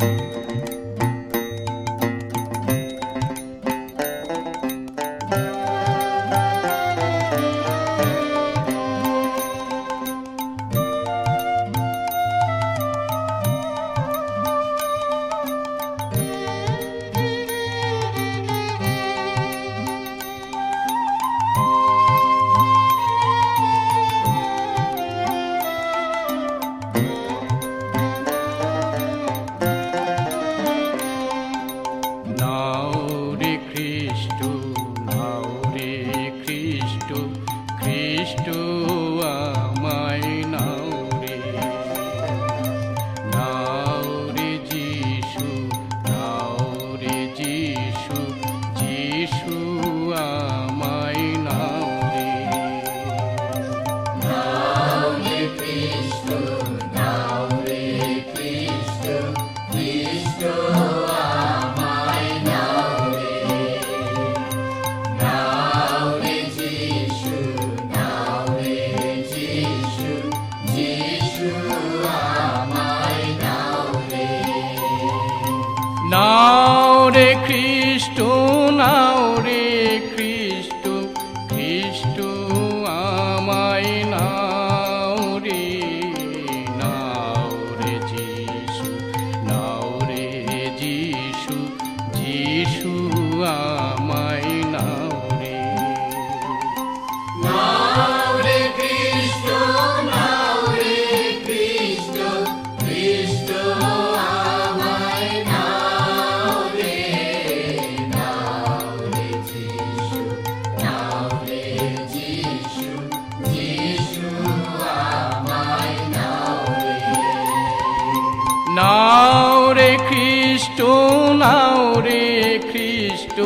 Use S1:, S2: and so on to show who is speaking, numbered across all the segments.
S1: Bye. খ্রিস্ট নাও রে খ্রিস্ট নাও রে খ্রিস্ট।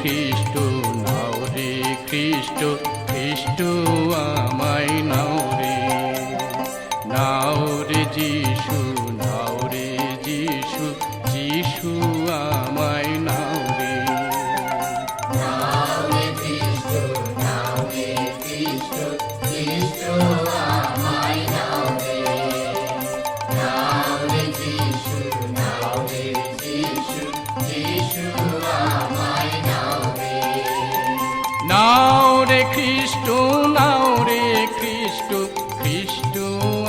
S1: খ্রিস্ট নাও রে খ্রিস্ট খ্রিস্ট আমায় নাও রে খ্রিস্ট, নাও রে খ্রিস্ট খ্রিস্ট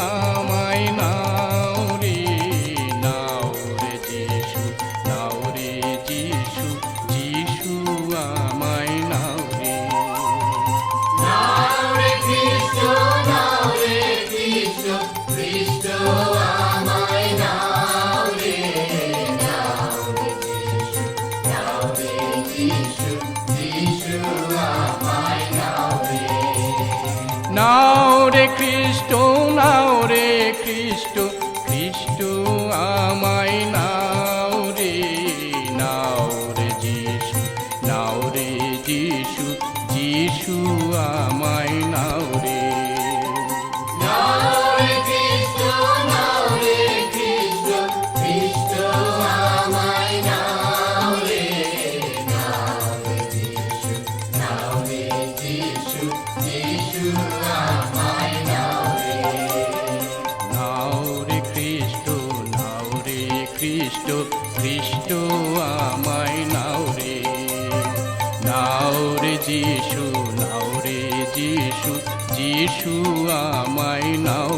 S1: আমায় নাও রে নাও রে যিশু, নাও রে যিশু যিশু আমায় নাও রে। নাও রে খ্রিস্ট, নাও রে খ্রিস্ট খ্রিস্ট আমায় নাও রে নাও রে যিশু, নাও রে যিশু যিশু আমায় নাও রে নাও খ্রিস্ট খ্রিস্ট আমায় নাও রে। নাও রে যিশু নাও রে যিশু যিশু আমায় নাও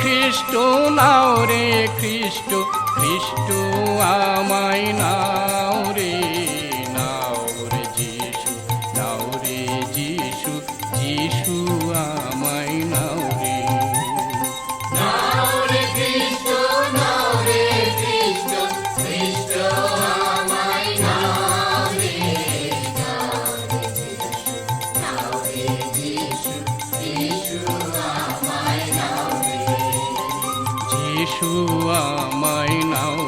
S1: খ্রিস্ট নাও রে খ্রিস্ট খ্রিস্ট আমায় নাও। শুয়া আমায় নাও